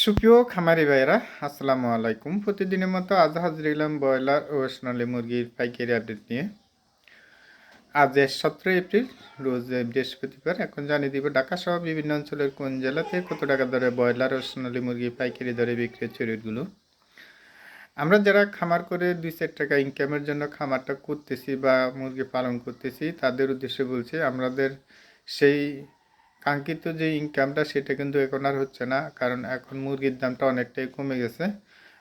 সুপ্রিয় খামারি ভাইরা আসসালামু আলাইকুম। প্রতিদিনের মতো আজ হাজির হলাম ব্রয়লার ও সোনালী মুরগির পাইকারি আপডেট নিয়ে। আজ সতেরো এপ্রিল, রোজ বৃহস্পতিবার। এখন জানিয়ে দিব ঢাকা সহ বিভিন্ন অঞ্চলের কোন জেলাতে কত টাকা দরে ব্রয়লার ও সোনালী মুরগি পাইকারি দরে বিক্রি হচ্ছে রেটগুলো? আমরা যারা খামার করে দুই চার টাকা ইনকামের জন্য খামারটা করতেছি বা মুরগি পালন করতেছি, তাদের উদ্দেশ্যে বলছি, আমাদের সেই কাঙ্ক্ষিত যে ইনকামটা সেটা কিন্তু এখন আর হচ্ছে না, কারণ এখন মুরগির দামটা অনেকটাই কমে গেছে।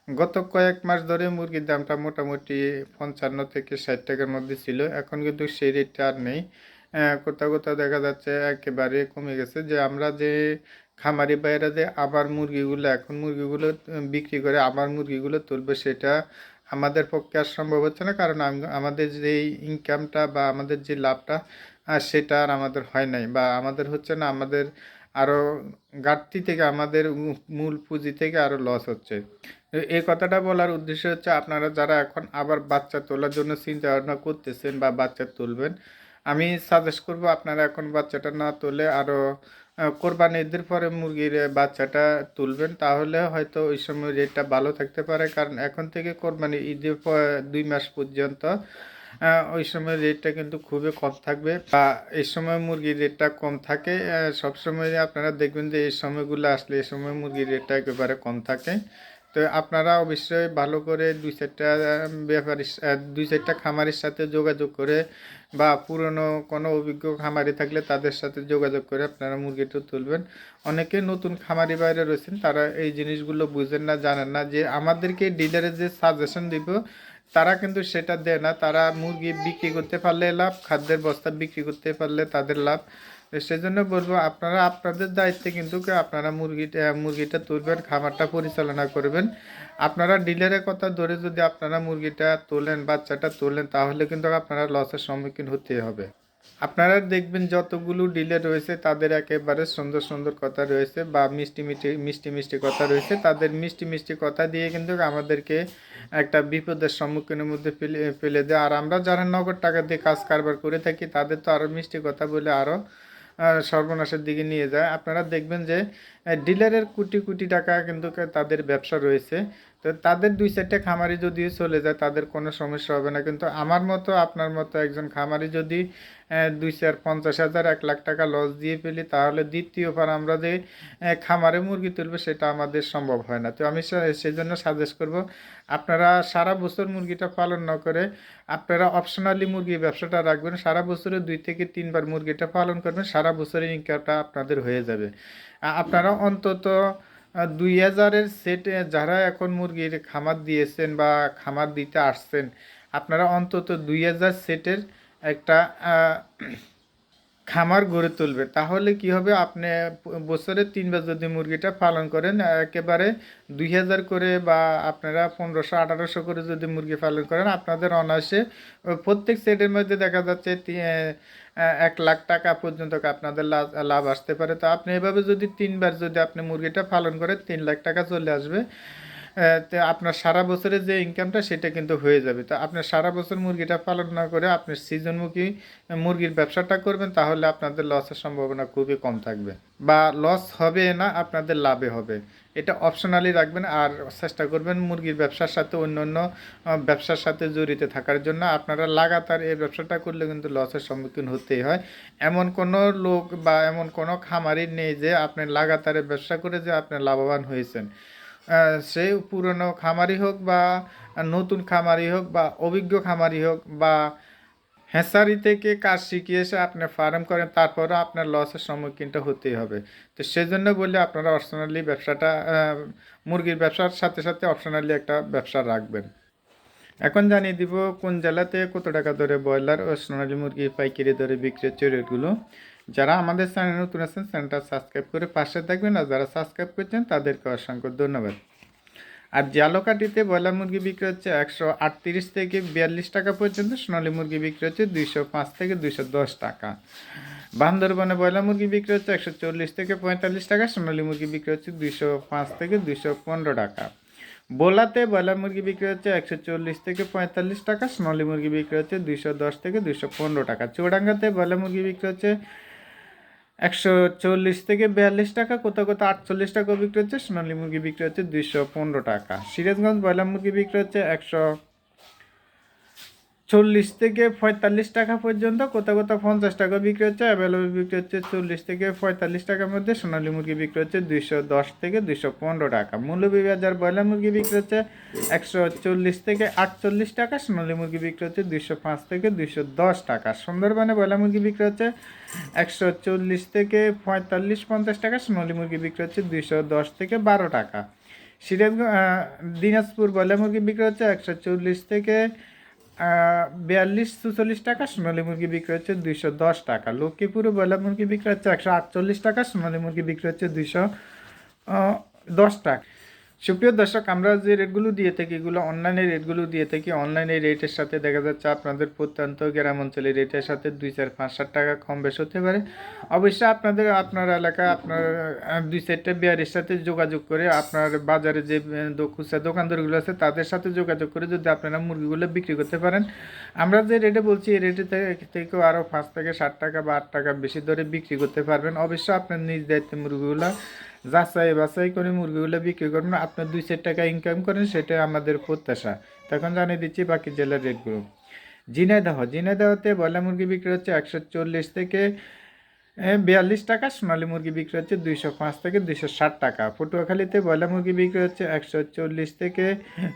গত কয়েক মাস ধরে মুরগির দামটা মোটামুটি পঞ্চান্ন থেকে ষাট টাকার মধ্যে ছিল, এখন কিন্তু সেই রেটটা আর নেই। কোথাও কোথাও দেখা যাচ্ছে একেবারে কমে গেছে যে আমরা যে খামারি বাইরে যে আবার মুরগিগুলো, এখন মুরগিগুলো বিক্রি করে আবার মুরগিগুলো তুলবে, সেটা আমাদের পক্ষে আর সম্ভব হচ্ছে না, কারণ আমাদের যে ইনকামটা বা আমাদের যে লাভটা সেটা আর আমাদের হয় নাই বা আমাদের হচ্ছে না, আমাদের আরও ঘাটতি থেকে, আমাদের মূল পুঁজি থেকে আরও লস হচ্ছে। এই কথাটা বলার উদ্দেশ্য হচ্ছে আপনারা যারা এখন আবার বাচ্চা তোলার জন্য চিন্তা ভাবনা করতেছেন বা বাচ্চা তুলবেন, আমি সাজেস্ট করব আপনারা এখন বাচ্চাটা না তোলে আরও কোরবানি ঈদের পরে মুরগির বাচ্চাটা তুলবেন, তাহলে হয়তো ওই সময় রেটটা ভালো থাকতে পারে। কারণ এখন থেকে কোরবানি ঈদের পর দুই মাস পর্যন্ত ওই সময় রেটটা কিন্তু খুবই কম থাকবে। বা এই সময় মুরগির রেটটা কম থাকে সব সময় আপনারা দেখবেন যে এই সময়গুলো আসলে এই সময় মুরগির রেটটা একেবারে কম থাকে। তো আপনারা অবশ্যই ভালো করে দুই চারটা ব্যাপারী দুই চারটা খামারের সাথে যোগাযোগ করে বা পুরনো কোনো অভিজ্ঞ খামারি থাকলে তাদের সাথে যোগাযোগ করে আপনারা মুরগিটা তুলবেন। অনেকে নতুন খামারি বাইরে রয়েছেন, তারা এই জিনিসগুলো বুঝেন না, জানেন না যে আমাদেরকে ডিলারের যে সাজেশন দিব, তারা কিন্তু সেটা দেয় না। তারা মুরগি বিক্রি করতে পারলে লাভ, খাদ্যের বস্তা বিক্রি করতে পারলে তাদের লাভ। সেজন্য বলব, আপনারা আপনাদের দায়িত্বে কিন্তু আপনারা মুরগিটা মুরগিটা তুলবেন, খামারটা পরিচালনা করবেন। আপনারা ডিলারের কথা ধরে যদি আপনারা মুরগিটা তোলেন, বাচ্চাটা তোলেন, তাহলে কিন্তু আপনারা লসের সম্মুখীন হতে হবে। আপনারা দেখবেন যতগুলো ডিলার রয়েছে, তাদের একেবারে সুন্দর সুন্দর কথা রয়েছে বা মিষ্টি মিষ্টি মিষ্টি মিষ্টি কথা রয়েছে। তাদের মিষ্টি মিষ্টি কথা দিয়ে কিন্তু আমাদেরকে একটা বিপদের সম্মুখীনের মধ্যে ফেলে ফেলে দেয়। আর আমরা যারা নগদ টাকা দিয়ে কাজ কারবার করে থাকি, তাদের তো আরও মিষ্টি কথা বলে আরও সর্বনাশের দিকে নিয়ে যায়। আপনারা দেখবেন যে ডিলারের কোটি কোটি টাকা কিন্তু তাদের ব্যবসা রয়েছে। তো তাদের দুই চারটে খামারি যদি চলে যায়, তাদের কোনো সমস্যা হবে না। কিন্তু আমার মতো, আপনার মতো একজন খামারি যদি দুই চার, পঞ্চাশ হাজার, এক লাখ টাকা লস দিয়ে ফেলি, তাহলে দ্বিতীয়বার আমরা যে খামারে মুরগি তুলবে, সেটা আমাদের সম্ভব হয় না। তো আমি সেই জন্য সাজেস্ট করব, আপনারা সারা বছর মুরগিটা পালন না করে, আপনারা অপশনালি মুরগি ব্যবসাটা রাখবেন, সারা বছরে দুই থেকে তিনবার মুরগিটা পালন করবেন, সারা বছরের ইনকামটা আপনাদের হয়ে যাবে। আপনারা অন্তত দুই হাজারের সেট যারা এখন মুরগির খামার দিয়েছেন বা খামার দিতে আসছেন, আপনারা অন্তত দুই হাজার সেটের একটা খামার গড়ে তুলবে। তাহলে কি হবে? আপনি বছরে তিনবার যদি মুরগিটা পালন করেন, একেবারে দুই হাজার করে বা আপনারা পনেরোশো, আঠারোশো করে যদি মুরগি পালন করেন, আপনাদের অনায়াসে প্রত্যেক সেটের মধ্যে দেখা যাচ্ছে এক লাখ টাকা পর্যন্ত আপনাদের লাভ আসতে পারে। তো আপনি এভাবে যদি তিনবার যদি আপনি মুরগিটা পালন করেন, তিন লাখ টাকা চলে আসবে। আপনার সারা বছরের যে ইনকামটা সেটা কিন্তু হয়ে যাবে। তো আপনার সারা বছর মুরগিটা পালন না করে আপনি সিজনমুখী মুরগির ব্যবসাটা করবেন, তাহলে আপনাদের লসের সম্ভাবনা খুবই কম থাকবে। বা লস হবে না, আপনাদের লাভে হবে। এটা অপশনালি রাখবেন আর চেষ্টা করবেন মুরগির ব্যবসার সাথে অন্য অন্য ব্যবসার সাথে জড়িত থাকার জন্য। আপনারা লাগাতার এই ব্যবসাটা করলে কিন্তু লসের সম্মুখীন হতেই হয়। এমন কোনো লোক বা এমন কোনো খামারি নেই যে আপনি লাগাতার ব্যবসা করে যে আপনি লাভবান হয়েছেন। সে পুরনো খামারি হোক বা নতুন খামারি হোক বা অভিজ্ঞ খামারি হোক বা হ্যাঁসারি থেকে কাজ শিখে এসে আপনি ফার্ম করেন তারপরে আপনার লসের সম্মুখীনটা হতেই হবে। তো সেজন্য বললে আপনারা অপশনালি ব্যবসাটা মুরগির ব্যবসার সাথে সাথে অপশনালি একটা ব্যবসা রাখবেন। এখন জানিয়ে দিব কোন জেলাতে কত টাকা দরে ব্রয়লার ও সোনালী মুরগি পাইকারি দরে বিক্রি হচ্ছে রেটগুলো যারা আমাদের চ্যানেল নতুন আছেন, চ্যানেলটা সাবস্ক্রাইব করে পাশে থাকবেন আর যারা সাবস্ক্রাইব করছেন, তাদেরকে অসংখ্য ধন্যবাদ। আর জালোকাটিতে ব্রয়লার মুরগি বিক্রি হচ্ছে একশো আটত্রিশ থেকে বিয়াল্লিশ টাকা পর্যন্ত, সোনালী মুরগি বিক্রি হচ্ছে দুইশো পাঁচ থেকে দুইশো দশ টাকা। বান্দরবনে ব্রয়লার মুরগি বিক্রি হচ্ছে একশো চল্লিশ থেকে পঁয়তাল্লিশ টাকা, সোনালী মুরগি বিক্রি হচ্ছে দুইশো পাঁচ থেকে দুইশো পনেরো টাকা। বোলাতে ব্রয়লার মুরগি বিক্রি হচ্ছে একশো চল্লিশ থেকে পঁয়তাল্লিশ টাকা, সোনালী মুরগি বিক্রি হচ্ছে দুইশো দশ থেকে দুইশো পনেরো টাকা। চুয়াডাঙ্গাতে ব্রয়লার মুরগি বিক্রি হচ্ছে একশো চল্লিশ থেকে বিয়াল্লিশ টাকা, কোথাও কোথাও আটচল্লিশ টাকা বিক্রি হচ্ছে, সোনালী মুরগি বিক্রি হচ্ছে দুইশো পনেরো টাকা। সিরাজগঞ্জ ব্রয়লার মুরগি বিক্রি হচ্ছে একশো চল্লিশ থেকে পঁয়তাল্লিশ টাকা পর্যন্ত, কোথাও কোথাও পঞ্চাশ টাকা বিক্রি হচ্ছে অ্যাভেলেবল বিক্রি হচ্ছে চল্লিশ থেকে পঁয়তাল্লিশ টাকার মধ্যে। সোনালী মুরগি বিক্রি হচ্ছে দুইশো দশ থেকে দুইশো পনেরো টাকা। মূল্যবিবাজার ব্রয়লার মুরগি বিক্রি হচ্ছে একশো চল্লিশ থেকে আটচল্লিশ টাকা, সোনালী মুরগি বিক্রি হচ্ছে দুইশো পাঁচ থেকে দুইশো দশ টাকা। সুন্দরবনে ব্রয়লার মুরগি বিক্রি হচ্ছে একশো চল্লিশ থেকে পঁয়তাল্লিশ পঞ্চাশ টাকা, সোনালী মুরগি বিক্রি হচ্ছে দুইশো দশ থেকে বারো টাকা। সিরাজগঞ্জ দিনাজপুর ব্রয়লার মুরগি বিক্রি হচ্ছে একশো চল্লিশ থেকে বিয়াল্লিশ চুচল্লিশ টাকা, সোনালী মুরগি বিক্রি হচ্ছে দুইশো দশ টাকা। লক্ষ্মীপুরে ব্রয়লার মুরগি বিক্রি হচ্ছে একশো আটচল্লিশ টাকা, সোনালী মুরগি বিক্রি হচ্ছে দুইশো দশ টাকা। সুপ্রিয় দর্শক, আমরা যে রেটগুলো দিয়ে থাকি, এগুলো অনলাইনে রেটগুলো দিয়ে থাকি। অনলাইনে রেটের সাথে দেখা যাচ্ছে আপনাদের প্রত্যন্ত গ্রাম অঞ্চলের রেটের সাথে দুই, চার, পাঁচ ষাট টাকা কম বেশ হতে পারে। অবশ্যই আপনাদের, আপনার এলাকায় আপনার দুই, চারটে বিয়ারের সাথে যোগাযোগ করে আপনার বাজারে যে খুচরা দোকানদারগুলো আছে, তাদের সাথে যোগাযোগ করে যদি আপনারা মুরগিগুলো বিক্রি করতে পারেন। আমরা যে রেটে বলছি, এই রেটে থেকেও আরও পাঁচ থেকে ষাট টাকা বা আট টাকা বেশি দরে বিক্রি করতে পারবেন। অবশ্যই আপনার নিজ দায়িত্বে মুরগিগুলো যাচাই বাছাই করে মুরগিগুলো বিক্রি করবেন। আপনার দুই চার টাকা ইনকাম করেন, সেটা আমাদের প্রত্যাশা। তখন জানিয়ে দিচ্ছি বাকি জেলার রেটগুলো ঝিনাইদহ। ঝিনাইদহতে ব্রয়লার মুরগি বিক্রি হচ্ছে একশো চল্লিশ থেকে বিয়াল্লিশ টাকা। সোনালী মুরগি বিক্রি হচ্ছে দুইশো পাঁচ থেকে দুইশো ষাট টাকা। পটুয়াখালীতে ব্রয়লার মুরগি বিক্রি হচ্ছে একশো চল্লিশ থেকে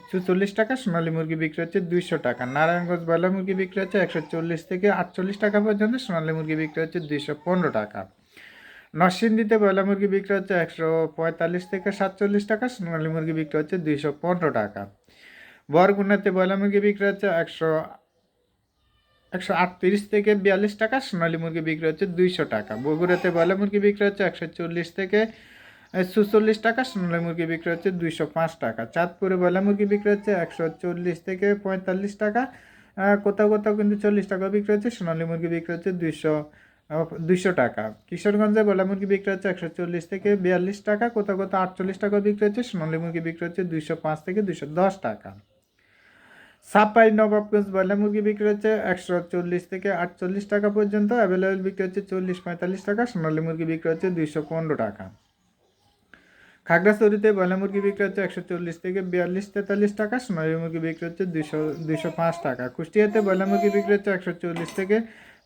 চুচল্লিশ টাকা। সোনালী মুরগি বিক্রি হচ্ছে দুইশো টাকা। নারায়ণগঞ্জ ব্রয়লার মুরগি বিক্রি হচ্ছে একশো চল্লিশ থেকে আটচল্লিশ টাকা পর্যন্ত। সোনালী মুরগি বিক্রি হচ্ছে দুইশো পনেরো টাকা। নরসিংদীতে ব্রয়লার মুরগি বিক্রি হচ্ছে একশো পঁয়তাল্লিশ থেকে সাতচল্লিশ টাকা, সোনালী মুরগি বিক্রি হচ্ছে দুইশো পনেরো টাকা। বরগুনাতে ব্রয়লার মুরগি বিক্রি হচ্ছে একশো একশো আটত্রিশ থেকে বিয়াল্লিশ টাকা, সোনালী মুরগি বিক্রি হচ্ছে দুইশো টাকা। বগুড়াতে ব্রয়লার মুরগি বিক্রি হচ্ছে একশো চল্লিশ থেকে সুচল্লিশ টাকা, সোনালী মুরগি বিক্রি হচ্ছে দুইশো পাঁচ টাকা। চাঁদপুরে ব্রয়লার মুরগি বিক্রি হচ্ছে একশো চল্লিশ থেকে পঁয়তাল্লিশ টাকা কোথাও কোথাও কিন্তু চল্লিশ টাকা বিক্রি হচ্ছে, সোনালী মুরগি বিক্রি হচ্ছে দুইশো দুইশো টাকা। কিশোরগঞ্জে ব্রয়লার মুরগি বিক্রি হচ্ছে একশো চল্লিশ থেকে বিয়াল্লিশ টাকা কোথাও কোথাও আটচল্লিশ টাকা বিক্রি হচ্ছে, সোনালী মুরগি বিক্রি হচ্ছে দুইশো পাঁচ থেকে দুইশো দশ টাকা। সাপাই নবাবগঞ্জ ব্রয়লার মুরগি বিক্রি হচ্ছে একশো চল্লিশ থেকে আটচল্লিশ টাকা পর্যন্ত, অ্যাভেলেবেল বিক্রি হচ্ছে চল্লিশ পঁয়তাল্লিশ টাকা, সোনালী মুরগি বিক্রি হচ্ছে দুইশো পনেরো টাকা। খাগড়াছড়িতে ব্রয়লার মুরগি বিক্রি হচ্ছে একশো চল্লিশ থেকে বিয়াল্লিশ তেতাল্লিশ টাকা, সোনালী মুরগি বিক্রি হচ্ছে দুইশো দুইশো পাঁচ টাকা। কুষ্টিয়াতে ব্রয়লার মুরগি বিক্রি হচ্ছে একশো চল্লিশ থেকে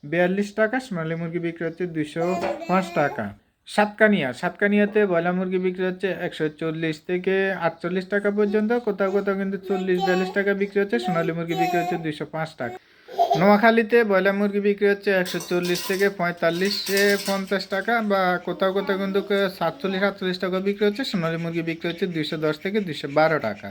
বিয়াল্লিশ টাকা, সোনালী মুরগি বিক্রি হচ্ছে দুশো পাঁচ টাকা। সাতকানিয়া, সাতকানিয়াতে ব্রয়লার মুরগি বিক্রি হচ্ছে একশো চল্লিশ থেকে আটচল্লিশ টাকা পর্যন্ত, কোথাও কোথাও কিন্তু চল্লিশ, বিয়াল্লিশ টাকা বিক্রি হচ্ছে, সোনালী মুরগি বিক্রি হচ্ছে দুশো পাঁচ টাকা। নোয়াখালীতে ব্রয়লার মুরগি বিক্রি হচ্ছে একশো চল্লিশ থেকে পঁয়তাল্লিশে পঞ্চাশ টাকা বা কোথাও কোথাও কিন্তু সাতচল্লিশ, আটচল্লিশ টাকা বিক্রি হচ্ছে, সোনালী মুরগি বিক্রি হচ্ছে দুশো দশ থেকে দুশো বারো টাকা।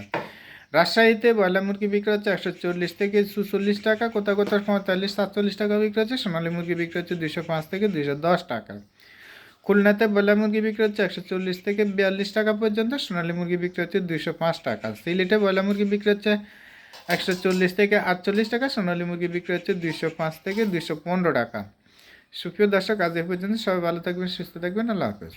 রাজশাহীতে ব্রয়লার মুরগি বিক্রি হচ্ছে একশো চল্লিশ থেকে চুচল্লিশ টাকা কোথাও কোথাও পঁয়তাল্লিশ, সাতচল্লিশ টাকা বিক্রি হচ্ছে, সোনালী মুরগি বিক্রি হচ্ছে দুশো পাঁচ থেকে দুশো দশ টাকা। খুলনাতে ব্রয়লার মুরগি বিক্রি হচ্ছে একশো চল্লিশ থেকে বিয়াল্লিশ টাকা পর্যন্ত, সোনালী মুরগি বিক্রি হচ্ছে দুশো পাঁচ টাকা। সিলেটে ব্রয়লার মুরগি বিক্রি হচ্ছে একশো চল্লিশ থেকে আটচল্লিশ টাকা, সোনালী মুরগি বিক্রি হচ্ছে দুশো পাঁচ থেকে দুশো পনেরো টাকা। সুপ্রিয় দর্শক, আজ এ পর্যন্ত সবাই ভালো থাকবেন, সুস্থ থাকবেন, আল্লাহ হাফেজ।